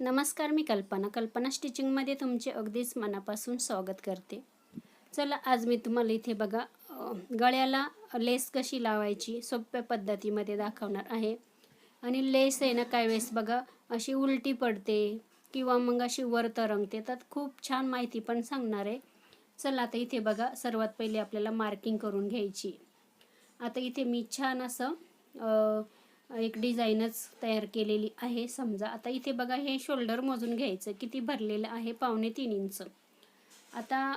नमस्कार मी कल्पना. कल्पना स्टिचिंगमध्ये तुमचे अगदीच मनापासून स्वागत करते. चला आज मी तुम्हाला इथे बघा गळ्याला लेस कशी लावायची सोप्या पद्धतीमध्ये दाखवणार आहे. आणि लेस आहे ना काही वेळेस बघा अशी उलटी पडते किंवा मग अशी वर तरंगते. तर खूप छान माहिती पण सांगणार आहे. चला आता इथे बघा सर्वात पहिले आपल्याला मार्किंग करून घ्यायची. आता इथे मी छान असं एक डिझाईनच तयार केलेली आहे. समजा आता इथे बघा हे शोल्डर मोजून घ्यायचं. किती भरलेलं आहे पावणे तीन इंच. आता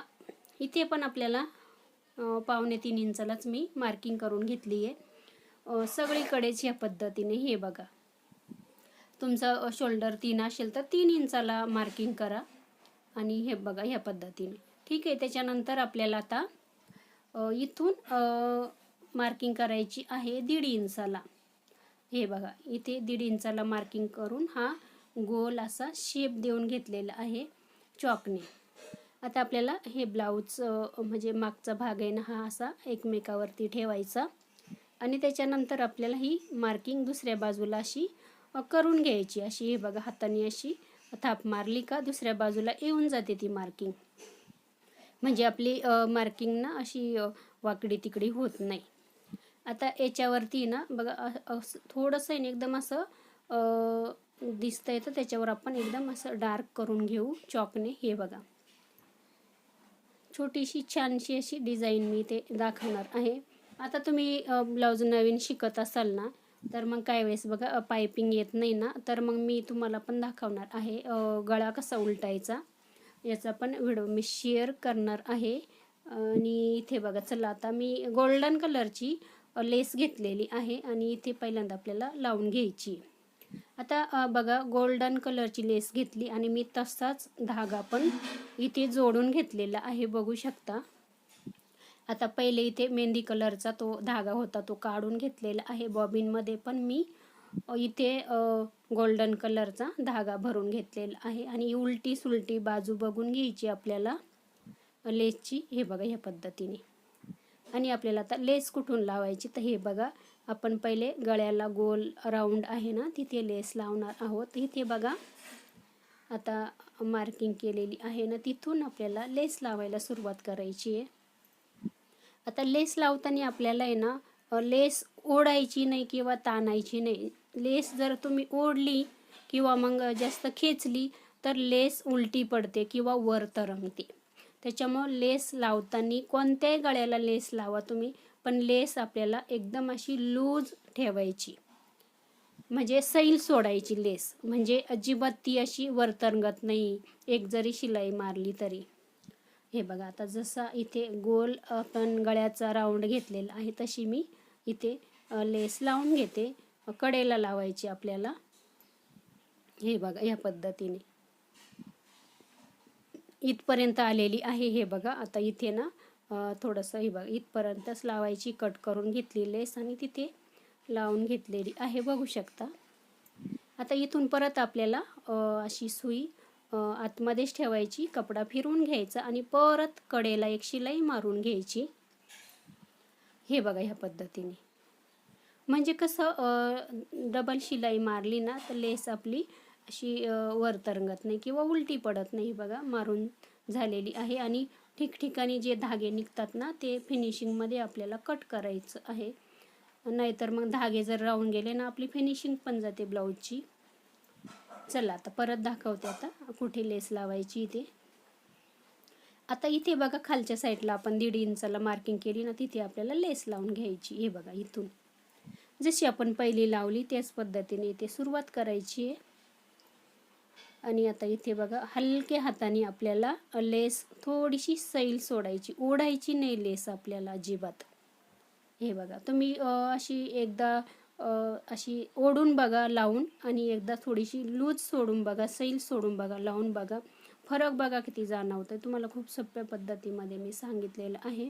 इथे पण आपल्याला पावणे तीन इंचालाच मी मार्किंग करून घेतली आहे. सगळीकडेच या पद्धतीने हे बघा. तुमचं शोल्डर तीन असेल तर तीन इंचाला मार्किंग करा. आणि हे बघा ह्या पद्धतीने. ठीक आहे त्याच्यानंतर आपल्याला आता इथून मार्किंग करायची आहे दीड इंचाला. हे बघा इथे दीड इंचाला मार्किंग करून हा गोल असा शेप देऊन घेतलेला आहे चॉकने आता आपल्याला हे ब्लाऊज म्हणजे मागचा भाग आहे ना हा असा एकमेकावरती ठेवायचा. आणि त्याच्यानंतर आपल्याला ही मार्किंग दुसऱ्या बाजूला अशी करून घ्यायची. अशी हे बघा हाताने अशी थाप मारली का दुसऱ्या बाजूला येऊन जाते ती मार्किंग म्हणजे आपली मार्किंग ना अशी वाकडी तिकडी होत नाही. आता याच्यावरती ना बघा असं थोडंसं आहे ना एकदम असं दिसतं येतं तर त्याच्यावर आपण एकदम असं डार्क करून घेऊ चॉकने. हे बघा. छोटीशी छानशी अशी डिझाईन मी ते दाखवणार आहे. आता तुम्ही ब्लाऊज नवीन शिकत असाल ना तर मग काय वेळेस बघा पायपिंग येत नाही ना तर मग मी तुम्हाला पण दाखवणार आहे गळा कसा उलटायचा याचा पण व्हिडिओ मी शेअर करणार आहे. आणि इथे बघा चला आता मी गोल्डन कलरची लेस घेतलेली आहे आणि इथे पहिल्यांदा आपल्याला लावून घ्यायची आता बघा गोल्डन कलरची लेस घेतली आणि मी तसाच धागा पण इथे जोडून घेतलेला आहे बघू शकता. आता पहिले इथे मेहंदी कलरचा तो धागा होता तो काढून घेतलेला आहे. बॉबिनमध्ये पण मी इथे गोल्डन कलरचा धागा भरून घेतलेला आहे. आणि उलटी सुलटी बाजू बघून घ्यायची आपल्याला लेसची. हे बघा ह्या पद्धतीने. आणि आपल्याला आता लेस कुठून लावायची? तर हे बघा आपण पहिले गळ्याला गोल राऊंड आहे ना तिथे लेस लावणार आहोत. इथे बघा आता मार्किंग केलेली आहे ना तिथून आपल्याला लेस लावायला सुरुवात करायची आहे. आता लेस लावताना आपल्याला आहे ना लेस ओढायची नाही किंवा ताणायची नाही. लेस जर तुम्ही ओढली किंवा मग जास्त खेचली तर लेस उलटी पडते किंवा वर तरंगते. त्याच्यामुळं लेस लावताना कोणत्याही गळ्याला लेस लावा तुम्ही पण लेस आपल्याला एकदम अशी लूज ठेवायची. म्हणजे सैल सोडायची लेस. म्हणजे अजिबात ती अशी वर तरंगत नाही एक जरी शिलाई मारली तरी. हे बघा आता जसा इथे गोल आपण गळ्याचा राऊंड घेतलेला आहे तशी मी इथे लेस लावून घेते. कडेला लावायची आपल्याला. हे बघा या पद्धतीने. इथपर्यंत आलेली आहे हे बघा. आता इथे ना थोडंसं हे बघा इथपर्यंतच लावायची कट करून घेतली लेस आणि तिथे लावून घेतलेली आहे. बघू शकता. आता इथून परत आपल्याला अशी सुई आतमध्येच ठेवायची कपडा फिरवून घ्यायचा आणि परत कडेला एक शिलाई मारून घ्यायची. हे बघा ह्या पद्धतीने. म्हणजे कसं डबल शिलाई मारली ना तर लेस आपली अशी वर तरंगत नाही किंवा उलटी पडत नाही बघा मारून झालेली आहे. आणि ठिकठिकाणी जे धागे निघतात ना ते फिनिशिंगमध्ये आपल्याला कट करायचं आहे. नाहीतर मग धागे जर राहून गेले ना आपली फिनिशिंग पण जाते ब्लाऊजची चला आता परत दाखवते आता कुठे लेस लावायची इथे आता इथे बघा खालच्या साईडला आपण दीड इंचाला मार्किंग केली ना तिथे आपल्याला लेस लावून घ्यायची. हे बघा इथून. जशी आपण पहिली लावली त्याच पद्धतीने इथे सुरुवात करायची आहे. आणि आता इथे बघा हलक्या हाताने आपल्याला लेस थोडीशी सैल सोडायची ओढायची नाही लेस आपल्याला अजिबात. हे बघा तुम्ही अशी एकदा अशी ओढून बघा लावून आणि एकदा थोडीशी लूज सोडून बघा सैल सोडून बघा लावून बघा. फरक बघा किती जाणवतं तुम्हाला खूप सोप्या पद्धतीमध्ये मी सांगितलेलं आहे.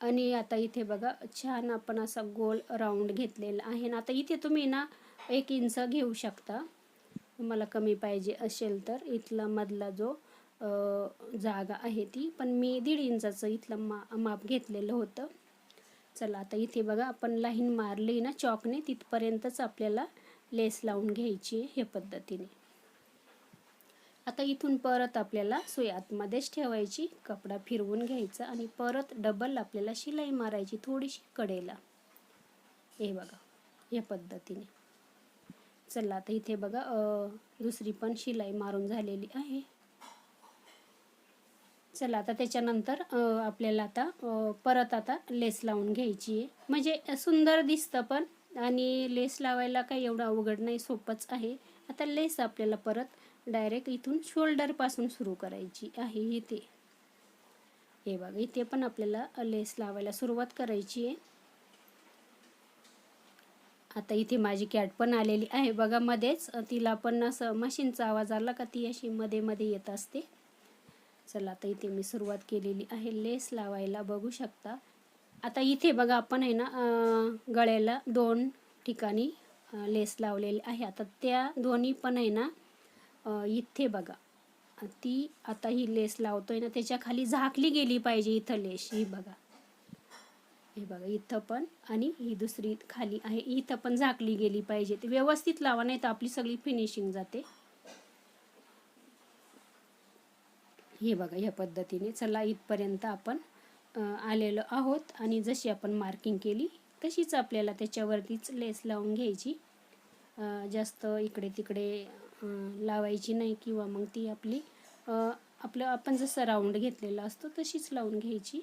आणि आता इथे बघा छान आपण असा गोल राऊंड घेतलेला आहे. ना आता इथे तुम्ही ना एक इंच घेऊ शकता. मला कमी पाहिजे असेल तर इथला मधला जो जागा आहे ती. पण मी दीड इंचाचं इथलं मा माप घेतलेलं होतं. चला आता इथे बघा आपण लाईन मारली ना चॉकने तिथपर्यंतच आपल्याला लेस लावून घ्यायची आहे ह्या पद्धतीने. आता इथून परत आपल्याला सुई आतमध्येच ठेवायची कपडा फिरवून घ्यायचा आणि परत डबल आपल्याला शिलाई मारायची थोडीशी कडेला. हे बघा या पद्धतीने. चला आता इथे बघा दुसरी पण शिलाई मारून झालेली आहे. चला आता त्याच्यानंतर आपल्याला आता परत आता लेस लावून घ्यायची आहे. म्हणजे सुंदर दिसतं पण आणि लेस लावायला काही एवढं अवघड नाही सोपंच आहे. आता लेस आपल्याला परत डायरेक्ट इथून शोल्डरपासून सुरू करायची आहे इथे. हे बघा इथे पण आपल्याला लेस लावायला सुरुवात करायची आहे. आता इथे माझी कॅट पण आलेली आहे. बघा मध्येच तिला पण असं मशीनचा आवाज आला का ती अशी मध्ये मध्ये येत असते. चला आता इथे मी सुरुवात केलेली आहे. लेस लावायला बघू शकता. आता इथे बघा आपण आहे ना गळ्याला दोन ठिकाणी लेस लावलेली आहे. आता त्या दोन्ही पण आहे ना इथे बघा. ती आता ही लेस लावतोय ना त्याच्याखाली झाकली गेली पाहिजे इथं लेस. ही बघा. हे बघा इथं पण आणि ही दुसरी खाली आहे. इथं पण झाकली गेली पाहिजे. ते व्यवस्थित लावा नाही तर आपली सगळी फिनिशिंग जाते. हे बघा या पद्धतीने चला इथपर्यंत आपण आलेलो आहोत. आणि जशी आपण मार्किंग केली तशीच आपल्याला त्याच्यावरतीच लेस लावून घ्यायची. जास्त इकडे तिकडे लावायची नाही किंवा मग ती आपली आपलं आपण जसं राऊंड घेतलेला असतो तशीच लावून घ्यायची.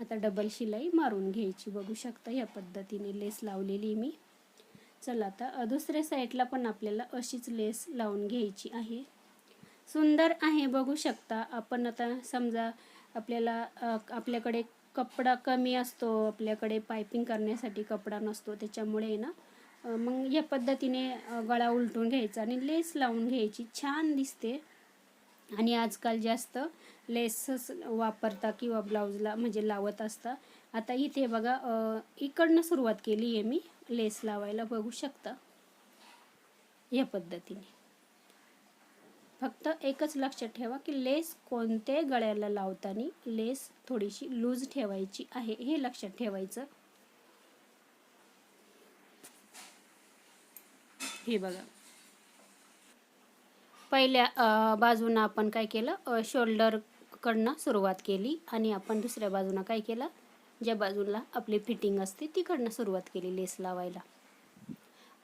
आता डबल शिलाई मारून घ्यायची. बघू शकता या पद्धतीने लेस लावलेली मी. चला आता दुसऱ्या साईडला पण आपल्याला अशीच लेस लावून घ्यायची आहे. सुंदर आहे बघू शकता. आपण आता समजा आपल्याला आपल्याकडे कपडा कमी असतो आपल्याकडे पायपिंग करण्यासाठी कपडा नसतो त्याच्यामुळे ना मग या पद्धतीने गळा उलटून घ्यायचा आणि लेस लावून घ्यायची. छान दिसते. आणि आजकाल जास्त लेसच वापरता किंवा ब्लाऊजला म्हणजे लावत असता. आता इथे बघा इकडनं सुरुवात केली आहे मी लेस लावायला बघू शकता. या पद्धतीने. फक्त एकच लक्षात ठेवा की लेस कोणत्याही गळ्याला लावताना लेस थोडीशी लूज ठेवायची आहे हे लक्षात ठेवायचं. हे बघा. पहिल्या बाजूनं आपण काय केलं? शोल्डर कडनं सुरुवात केली आणि आपण दुसऱ्या बाजूनं काय केलं? ज्या बाजूला आपली फिटिंग असते तिकडनं सुरुवात केली लेस लावायला.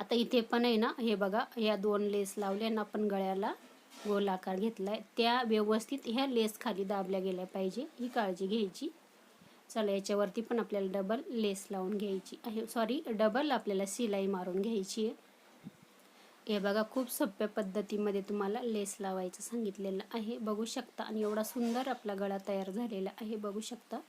आता इथे पण आहे ना हे बघा ह्या दोन लेस लावल्या आणि आपण गळ्याला गोल आकार घेतलाय. त्या व्यवस्थित ह्या लेस खाली दाबल्या गेल्या पाहिजे ही काळजी घ्यायची. चला याच्यावरती पण आपल्याला डबल लेस लावून घ्यायची आहे. सॉरी डबल आपल्याला शिलाई मारून घ्यायची आहे. हे बघा खूप सोप्या पद्धतीमध्ये तुम्हाला लेस लावायचं सांगितलेलं आहे. बघू शकता आणि एवढा सुंदर आपला गळा तयार झालेला आहे. बघू शकता.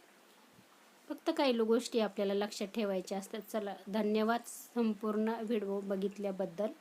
फक्त काही गोष्टी आपल्याला लक्षात ठेवायच्या असतात. चला धन्यवाद संपूर्ण व्हिडिओ बघितल्याबद्दल.